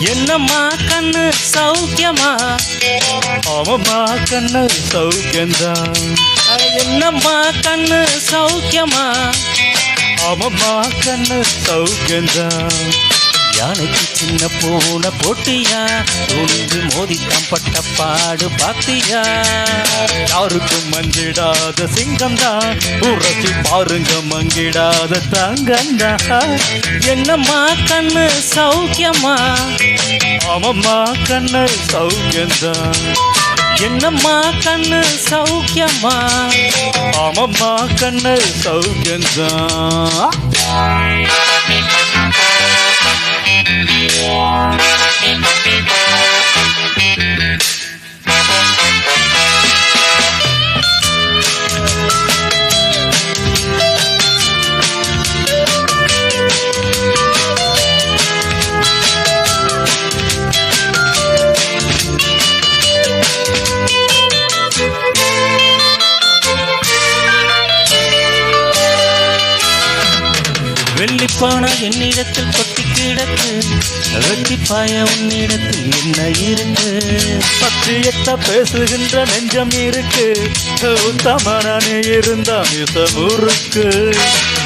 என்னம்மா கண்ணு சௌக்கியமா? ஆமாம்மா கண்ணு சௌக்கியந்தான் என்னம்மா கண்ணு சௌக்கியமா? ஆமாம்மா கண்ணு சௌக்கியந்தான் யானைக்கு சின்ன பூனை போட்டியா? ஒன்று மோதித்தான் பட்ட பாடு பாத்தியா? யாருக்கும் மஞ்சிடாத சிங்கம்தான் உரசி பாருங்க மங்கிடாத தங்கம்தான் என்னம்மா கண்ணு சௌக்கியமா? ஆமம்மா கண்ணு சௌக்கியந்தான் என்னம்மா கண்ணு சௌக்கியமா? ஆமம்மா கண்ணு சௌக்கியந்தான் Thank you. வெள்ளிப்பானா என்னிடத்தில் கொட்டி கிடக்கு. வெட்டி பாய உன்னிடத்தில் என்ன இருக்கு? பத்தியத்த பேசுகின்ற நெஞ்சம் இருக்கு. உத்தமனே இருந்தா மிசமுருக்கு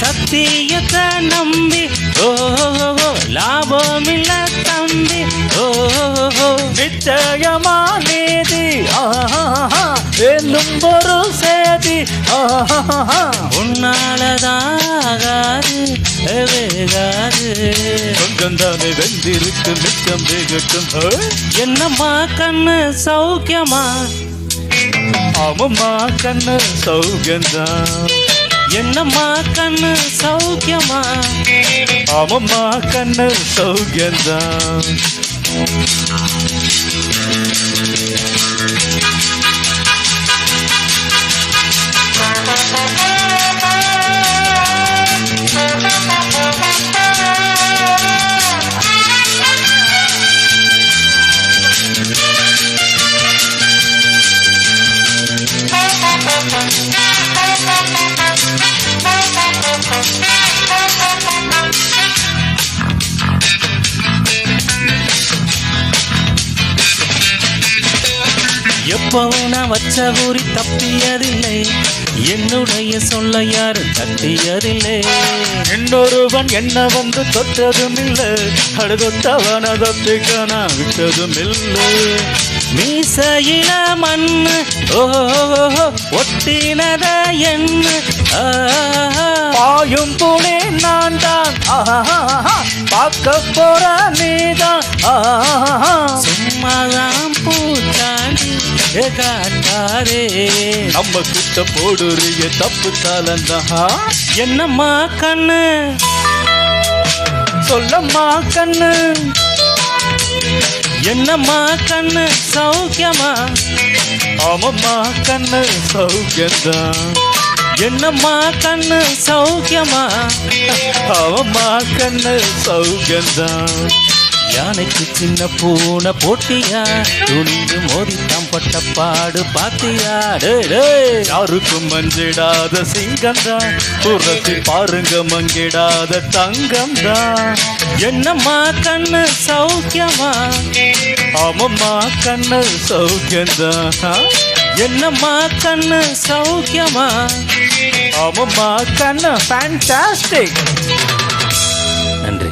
சத்தியத்தை நம்பி ஓ லாபம் இல்ல தம்பி. ஓ நிச்சயமா நீதி. ஆஹா என்னும் ஒரு சேதி. ஆஹா. வேகாது கொஞ்சம் தானே வெந்திருக்கு மிச்சம் வேகட்டும். என்னம்மா கண்ணு சௌக்கியமா? ஆமாம்மா கண்ணு சௌக்கியந்தான் என்னம்மா கண்ணு சௌக்கியமா? ஆமாம்மா கண்ணு சௌக்கியந்தான் எப்பவும் நான் வச்ச ஊறி தப்பியதில்லை. என்னுடைய சொல்ல யாரும் தட்டியதில்லை. இன்னொருவன் என்ன வந்து தொட்டதும் இல்லை அடுத்தவன தொட்டுக்க நான் விட்டதும் இல்லை மீசையில மண்ணு ஓ ஒட்டினத என்ன பாயும் துணி நான் தான் பார்க்க போற நீதான். சும்மாதான் பூச்சாண்டி காட்டாரே நம்ம கிட்ட போடுறிய தப்பு தாளந்தா என்னம்மா கண்ணு? சொல்லம்மா கண்ணு. என்னம்மா கண்ணு? சௌக்கியமா? ஆமாம்மா கண்ணு சௌக்கியந்தான் என்னம்மா கண்ணு? சௌக்கியமா? ஆமாம்மா கண்ணு சௌக்கியந்தான் யானைக்கு சின்ன பூனை போட்டியா? துணிந்து மோதித்தான் பட்ட பாடு பாத்தியா. யாருக்கும் மஞ்சிடாத சிங்கம்தான் புறத்தி பாருங்க மங்கிடாத தங்கம்தான் என்னம்மா கண்ணு சௌக்கியமா? ஆமாம்மா கண்ணு சௌக்கியந்தான் என்னம்மா கண்ணு சௌக்கியமா? ஆமாம்மா கண்ணு ஃபேண்டாஸ்டிக் நன்றி.